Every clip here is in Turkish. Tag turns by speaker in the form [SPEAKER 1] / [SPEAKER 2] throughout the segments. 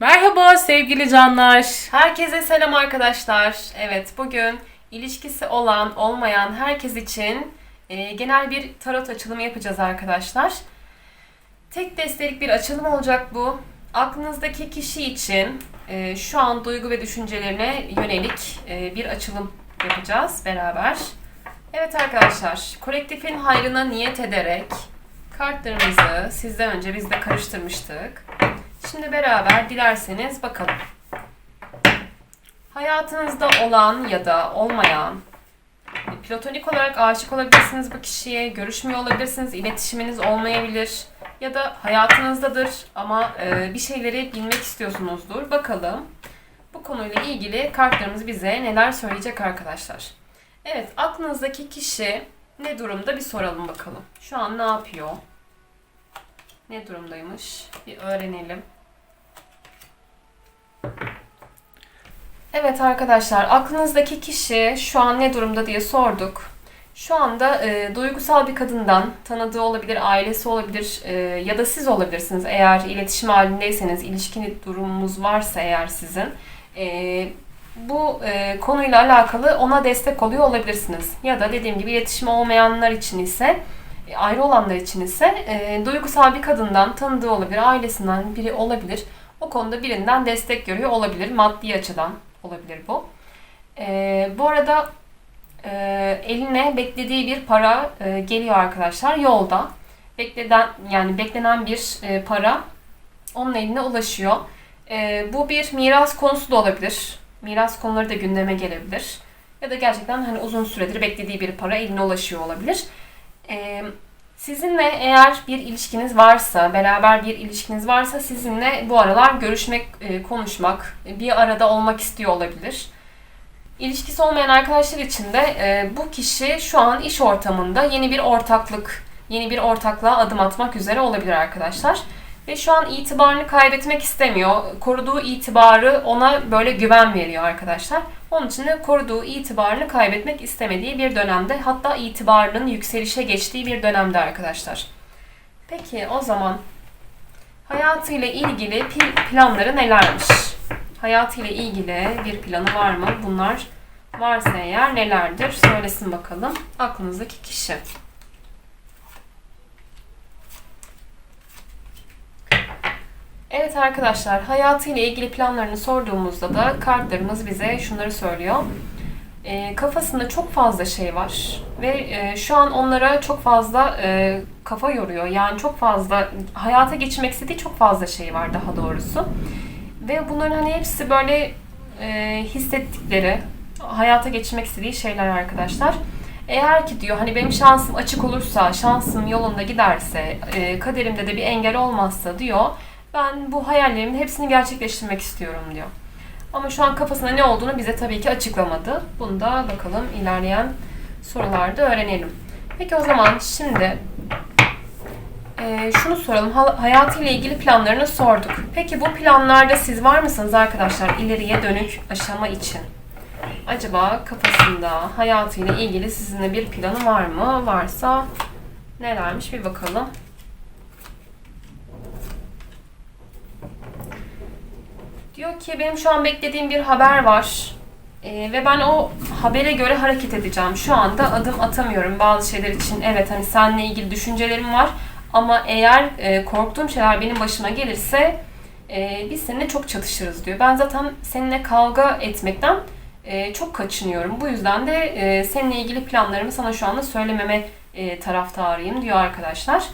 [SPEAKER 1] Merhaba sevgili canlar.
[SPEAKER 2] Herkese selam arkadaşlar. Evet bugün ilişkisi olan olmayan herkes için e, genel bir tarot açılımı yapacağız arkadaşlar. Tek destelik bir açılım olacak bu. Aklınızdaki kişi için e, şu an duygu ve düşüncelerine yönelik e, bir açılım yapacağız beraber. Evet arkadaşlar, kolektifin hayrına niyet ederek kartlarımızı sizden önce biz de karıştırmıştık. Şimdi beraber dilerseniz bakalım. Hayatınızda olan ya da olmayan, platonik olarak aşık olabilirsiniz bu kişiye, görüşmüyor olabilirsiniz, iletişiminiz olmayabilir ya da hayatınızdadır ama e, bir şeyleri bilmek istiyorsunuzdur. Bakalım bu konuyla ilgili kartlarımız bize neler söyleyecek arkadaşlar. Evet, aklınızdaki kişi ne durumda bir soralım bakalım. Şu an ne yapıyor? Ne durumdaymış? Bir öğrenelim. Evet arkadaşlar, aklınızdaki kişi şu an ne durumda diye sorduk. Şu anda e, duygusal bir kadından tanıdığı olabilir, ailesi olabilir e, ya da siz olabilirsiniz. Eğer iletişim halindeyseniz, ilişkili durumunuz varsa eğer sizin. E, bu e, konuyla alakalı ona destek oluyor olabilirsiniz. Ya da dediğim gibi iletişim olmayanlar için ise, e, ayrı olanlar için ise e, duygusal bir kadından tanıdığı olabilir, ailesinden biri olabilir. O konuda birinden destek görüyor olabilir, maddi açıdan olabilir bu. E, bu arada e, eline beklediği bir para e, geliyor arkadaşlar yolda. Bekleden yani beklenen bir e, para onun eline ulaşıyor. E, bu bir miras konusu da olabilir. Miras konuları da gündeme gelebilir. Ya da gerçekten hani uzun süredir beklediği bir para eline ulaşıyor olabilir. E, sizinle eğer bir ilişkiniz varsa, beraber bir ilişkiniz varsa sizinle bu aralar görüşmek, e, konuşmak, bir arada olmak istiyor olabilir. İlişkisi olmayan arkadaşlar için de e, bu kişi şu an iş ortamında yeni bir ortaklık, yeni bir ortaklığa adım atmak üzere olabilir arkadaşlar. Ve şu an itibarını kaybetmek istemiyor. Koruduğu itibarı ona böyle güven veriyor arkadaşlar. Onun için de koruduğu itibarını kaybetmek istemediği bir dönemde hatta itibarının yükselişe geçtiği bir dönemde arkadaşlar. Peki o zaman hayatıyla ilgili pl- planları nelermiş? Hayatıyla ilgili bir planı var mı? Bunlar varsa eğer nelerdir? Söylesin bakalım aklınızdaki kişi. Evet arkadaşlar, hayatıyla ilgili planlarını sorduğumuzda da kartlarımız bize şunları söylüyor. E, kafasında çok fazla şey var ve e, şu an onlara çok fazla e, kafa yoruyor. Yani çok fazla hayata geçirmek istediği çok fazla şey var daha doğrusu. Ve bunların hani hepsi böyle e, hissettikleri, hayata geçirmek istediği şeyler arkadaşlar. Eğer ki diyor hani benim şansım açık olursa, şansım yolunda giderse, e, kaderimde de bir engel olmazsa diyor ben bu hayallerimin hepsini gerçekleştirmek istiyorum diyor. Ama şu an kafasında ne olduğunu bize tabii ki açıklamadı. Bunu da bakalım ilerleyen sorularda öğrenelim. Peki o zaman şimdi e, şunu soralım. Ha- Hayatıyla ilgili planlarını sorduk. Peki bu planlarda siz var mısınız arkadaşlar ileriye dönük aşama için? Acaba kafasında hayatıyla ilgili sizinle bir planı var mı? Varsa nelermiş bir bakalım. Diyor ki benim şu an beklediğim bir haber var. Ee, ve ben o habere göre hareket edeceğim. Şu anda adım atamıyorum bazı şeyler için. Evet hani seninle ilgili düşüncelerim var. Ama eğer e, korktuğum şeyler benim başıma gelirse e, biz seninle çok çatışırız diyor. Ben zaten seninle kavga etmekten e, çok kaçınıyorum. Bu yüzden de e, seninle ilgili planlarımı sana şu anda söylememe e, taraftarıyım diyor arkadaşlar.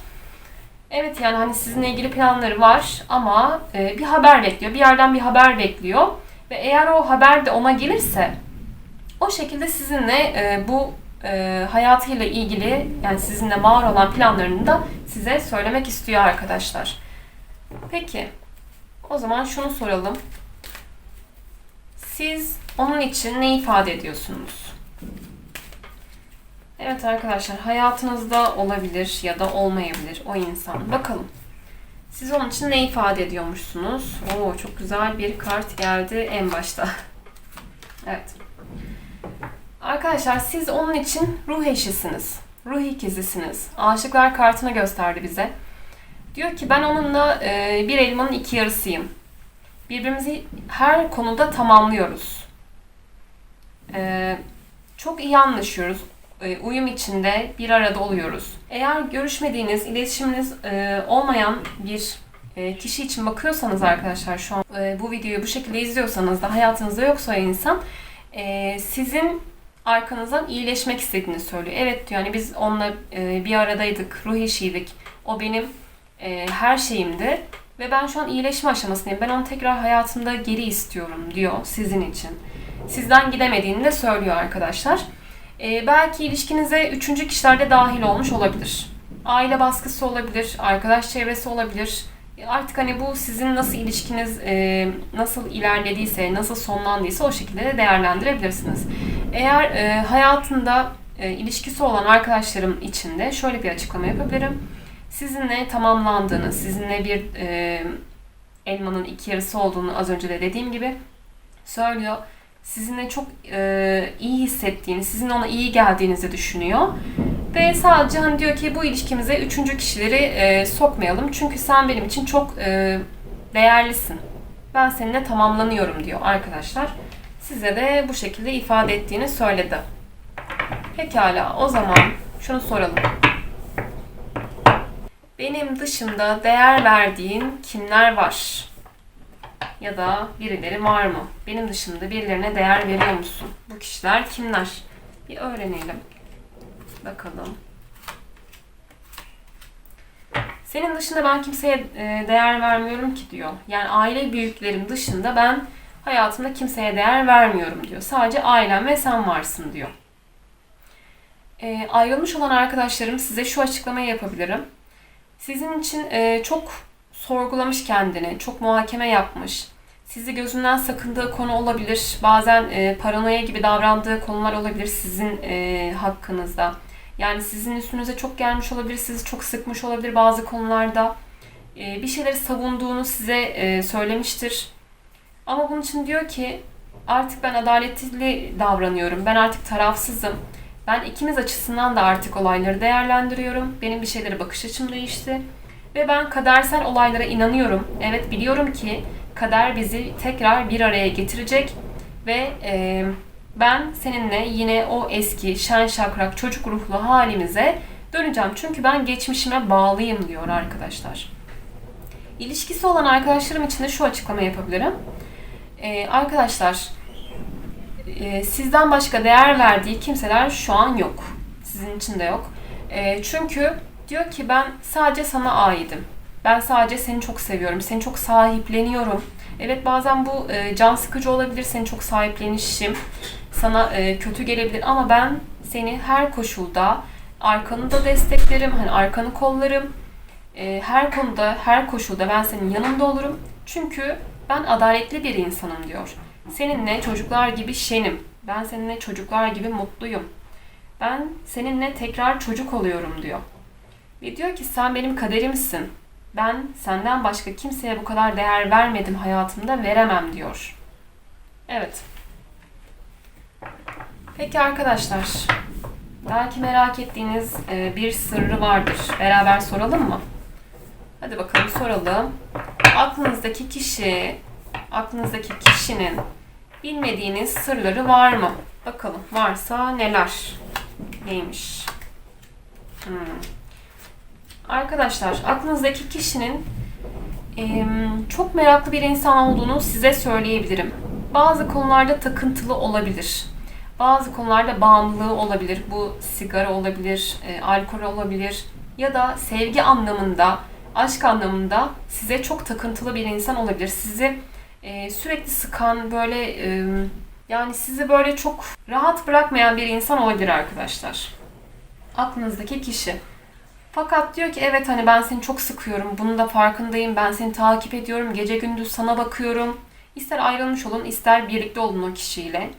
[SPEAKER 2] Evet yani hani sizinle ilgili planları var ama e, bir haber bekliyor. Bir yerden bir haber bekliyor. Ve eğer o haber de ona gelirse o şekilde sizinle e, bu e, hayatıyla ilgili yani sizinle var olan planlarını da size söylemek istiyor arkadaşlar. Peki o zaman şunu soralım. Siz onun için ne ifade ediyorsunuz? Evet arkadaşlar hayatınızda olabilir ya da olmayabilir o insan. Bakalım. Siz onun için ne ifade ediyormuşsunuz? Oo çok güzel bir kart geldi en başta. Evet. Arkadaşlar siz onun için ruh eşisiniz. Ruh ikizisiniz. Aşıklar kartını gösterdi bize. Diyor ki ben onunla e, bir elmanın iki yarısıyım. birbirimizi her konuda tamamlıyoruz. Ee, çok iyi anlaşıyoruz. Ee, uyum içinde bir arada oluyoruz. Eğer görüşmediğiniz, iletişiminiz e, olmayan bir e, kişi için bakıyorsanız arkadaşlar şu an e, bu videoyu bu şekilde izliyorsanız da hayatınızda yoksa o insan e, sizin arkanızdan iyileşmek istediğini söylüyor. Evet diyor yani biz onunla e, bir aradaydık, ruh eşiydik. O benim e, her şeyimdi ve ben şu an iyileşme aşamasındayım. Ben onu tekrar hayatımda geri istiyorum diyor sizin için. Sizden gidemediğini de söylüyor arkadaşlar. E, belki ilişkinize üçüncü kişiler de dahil olmuş olabilir. Aile baskısı olabilir, arkadaş çevresi olabilir. Artık hani bu sizin nasıl ilişkiniz e, nasıl ilerlediyse, nasıl sonlandıysa o şekilde de değerlendirebilirsiniz. Eğer e, hayatında e, ilişkisi olan arkadaşlarım için de şöyle bir açıklama yapabilirim. Sizinle tamamlandığını, sizinle bir e, elmanın iki yarısı olduğunu az önce de dediğim gibi söylüyor. Sizinle çok e, iyi hissettiğini, sizin ona iyi geldiğinizi düşünüyor. Ve sadece hani diyor ki bu ilişkimize üçüncü kişileri e, sokmayalım. Çünkü sen benim için çok e, değerlisin. Ben seninle tamamlanıyorum diyor arkadaşlar. Size de bu şekilde ifade ettiğini söyledi. Pekala o zaman şunu soralım. Benim dışımda değer verdiğin kimler var? Ya da birileri var mı? Benim dışımda birilerine değer veriyor musun? Bu kişiler kimler? Bir öğrenelim. Bakalım. Senin dışında ben kimseye e, değer vermiyorum ki diyor. Yani aile büyüklerim dışında ben hayatımda kimseye değer vermiyorum diyor. Sadece ailem ve sen varsın diyor. E, ayrılmış olan arkadaşlarım size şu açıklamayı yapabilirim. Sizin için e, çok sorgulamış kendini, çok muhakeme yapmış. Sizi gözünden sakındığı konu olabilir. Bazen e, paranoya gibi davrandığı konular olabilir sizin e, hakkınızda. Yani sizin üstünüze çok gelmiş olabilir, sizi çok sıkmış olabilir bazı konularda. E, bir şeyleri savunduğunu size e, söylemiştir. Ama bunun için diyor ki artık ben adaletli davranıyorum. Ben artık tarafsızım. Ben ikimiz açısından da artık olayları değerlendiriyorum. Benim bir şeylere bakış açım değişti. Ve ben kadersel olaylara inanıyorum. Evet biliyorum ki kader bizi tekrar bir araya getirecek. Ve e, ben seninle yine o eski şen şakrak çocuk ruhlu halimize döneceğim. Çünkü ben geçmişime bağlıyım diyor arkadaşlar. İlişkisi olan arkadaşlarım için de şu açıklama yapabilirim. Ee, arkadaşlar e, sizden başka değer verdiği kimseler şu an yok. Sizin için de yok. E, çünkü diyor ki ben sadece sana aidim. Ben sadece seni çok seviyorum. Seni çok sahipleniyorum. Evet bazen bu e, can sıkıcı olabilir. Seni çok sahiplenişim sana e, kötü gelebilir ama ben seni her koşulda arkanı da desteklerim. Hani arkanı kollarım. E, her konuda, her koşulda ben senin yanında olurum. Çünkü ben adaletli bir insanım diyor. Seninle çocuklar gibi şenim. Ben seninle çocuklar gibi mutluyum. Ben seninle tekrar çocuk oluyorum diyor. Ve diyor ki sen benim kaderimsin. Ben senden başka kimseye bu kadar değer vermedim hayatımda veremem diyor. Evet. Peki arkadaşlar. Belki merak ettiğiniz e, bir sırrı vardır. Beraber soralım mı? Hadi bakalım soralım. Aklınızdaki kişi, aklınızdaki kişinin bilmediğiniz sırları var mı? Bakalım varsa neler? Neymiş? Hmm. Arkadaşlar aklınızdaki kişinin e, çok meraklı bir insan olduğunu size söyleyebilirim. Bazı konularda takıntılı olabilir. Bazı konularda bağımlılığı olabilir. Bu sigara olabilir, e, alkol olabilir ya da sevgi anlamında, aşk anlamında size çok takıntılı bir insan olabilir. Sizi e, sürekli sıkan böyle e, yani sizi böyle çok rahat bırakmayan bir insan olabilir arkadaşlar. Aklınızdaki kişi. Fakat diyor ki evet hani ben seni çok sıkıyorum. Bunun da farkındayım. Ben seni takip ediyorum. Gece gündüz sana bakıyorum. İster ayrılmış olun ister birlikte olun o kişiyle.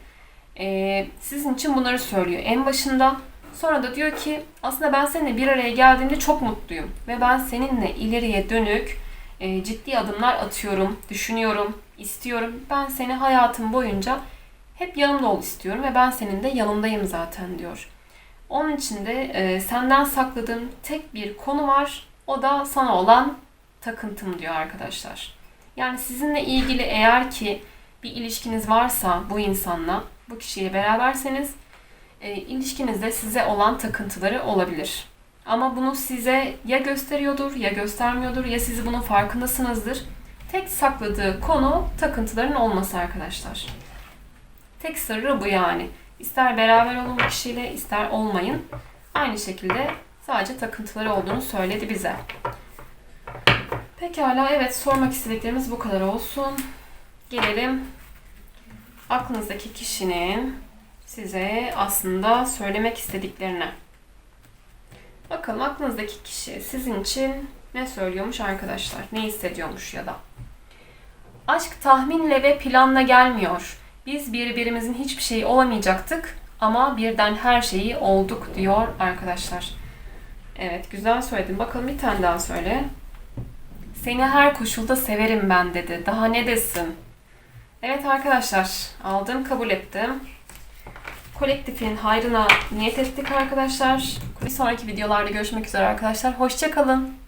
[SPEAKER 2] Ee, sizin için bunları söylüyor en başında. Sonra da diyor ki aslında ben seninle bir araya geldiğimde çok mutluyum. Ve ben seninle ileriye dönük e, ciddi adımlar atıyorum, düşünüyorum, istiyorum. Ben seni hayatım boyunca hep yanımda ol istiyorum ve ben senin de yanındayım zaten diyor. Onun için de e, senden sakladığım tek bir konu var. O da sana olan takıntım diyor arkadaşlar. Yani sizinle ilgili eğer ki bir ilişkiniz varsa bu insanla, bu kişiyle beraberseniz e, ilişkinizde size olan takıntıları olabilir. Ama bunu size ya gösteriyordur ya göstermiyordur ya siz bunun farkındasınızdır. Tek sakladığı konu takıntıların olması arkadaşlar. Tek sırrı bu yani. İster beraber olun bu kişiyle ister olmayın. Aynı şekilde sadece takıntıları olduğunu söyledi bize. Pekala evet sormak istediklerimiz bu kadar olsun. Gelelim aklınızdaki kişinin size aslında söylemek istediklerine. Bakalım aklınızdaki kişi sizin için ne söylüyormuş arkadaşlar? Ne hissediyormuş ya da? Aşk tahminle ve planla gelmiyor. Biz birbirimizin hiçbir şeyi olamayacaktık ama birden her şeyi olduk diyor arkadaşlar. Evet güzel söyledin. Bakalım bir tane daha söyle. Seni her koşulda severim ben dedi. Daha ne desin? Evet arkadaşlar aldım kabul ettim. Kolektifin hayrına niyet ettik arkadaşlar. Bir sonraki videolarda görüşmek üzere arkadaşlar. Hoşçakalın.